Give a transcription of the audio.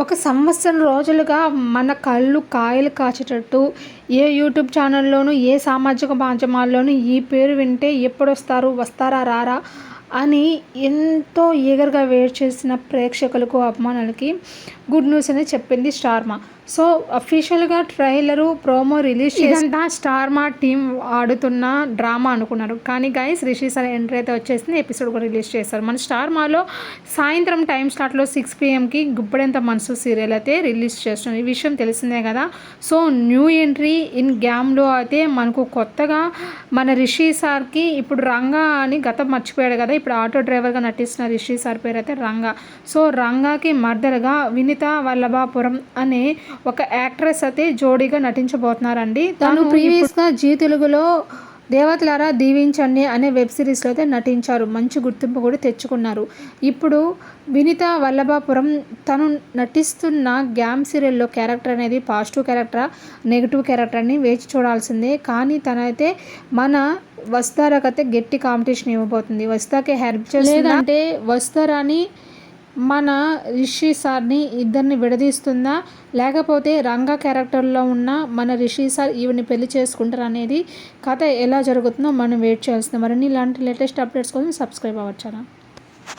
ఒక సంవత్సరం రోజులుగా మన కళ్ళు కాయలు కాచేటట్టు ఏ యూట్యూబ్ ఛానల్లోనూ ఏ సామాజిక మాధ్యమాల్లోనూ ఈ పేరు వింటే ఎప్పుడొస్తారు వస్తారా రారా అని ఎంతో ఈగర్గా వేట్ చేసిన ప్రేక్షకులకు అభిమానులకి గుడ్ న్యూస్ అనేది చెప్పింది స్టార్మా సో అఫీషియల్గా ట్రైలరు ప్రోమో రిలీజ్ ఇదంతా స్టార్మా టీం ఆడుతున్న డ్రామా అనుకున్నారు. కానీ గైస్ రిషి సార్ ఎంట్రీ అయితే వచ్చేసింది ఎపిసోడ్ కూడా రిలీజ్ చేస్తారు మన స్టార్మాలో సాయంత్రం టైం స్లాట్లో సిక్స్ పిఎంకి గుప్పడెంత మనసు సీరియల్ అయితే రిలీజ్ చేస్తుంది ఈ విషయం తెలిసిందే కదా. సో న్యూ ఎంట్రీ ఇన్ గ్యామ్లో అయితే మనకు కొత్తగా మన రిషి సార్కి ఇప్పుడు రంగా అని గతం మర్చిపోయాడు కదా. ఇప్పుడు ఆటో డ్రైవర్గా నటిస్తున్న రిషి సార్ పేరు అయితే రంగా. సో రంగాకి మర్దరగా వినిత వల్లభాపురం అనే ఒక యాక్ట్రెస్ అయితే జోడీగా నటించబోతున్నారండి. తను ప్రీవియస్గా జీ తెలుగులో దేవతలారా దీవించండి అనే వెబ్ సిరీస్లో అయితే నటించారు. మంచి గుర్తింపు కూడా తెచ్చుకున్నారు. ఇప్పుడు వినిత వల్లభాపురం తను నటిస్తున్న గ్యామ్ సీరియల్లో క్యారెక్టర్ అనేది పాజిటివ్ క్యారెక్టరా నెగిటివ్ క్యారెక్టర్ అని వేచి చూడాల్సిందే. కానీ తనైతే మన వస్తారకైతే గట్టి కాంపిటీషన్ ఇవ్వబోతుంది. వస్తాకే హెల్ప్ చేస్తుందంటే వస్తారాని మన రిషి సార్ని ఇద్దరిని విడదీస్తుందా? లేకపోతే రంగా క్యారెక్టర్లో ఉన్న మన రిషి సార్ ఈవిని పెళ్ళి చేసుకుంటారు అనేది కథ ఎలా జరుగుతుందో మనం వెయిట్ చేయాల్సింది. మరిన్ని ఇలాంటి లేటెస్ట్ అప్డేట్స్ కోసం సబ్స్క్రైబ్ అవ్వచ్చారా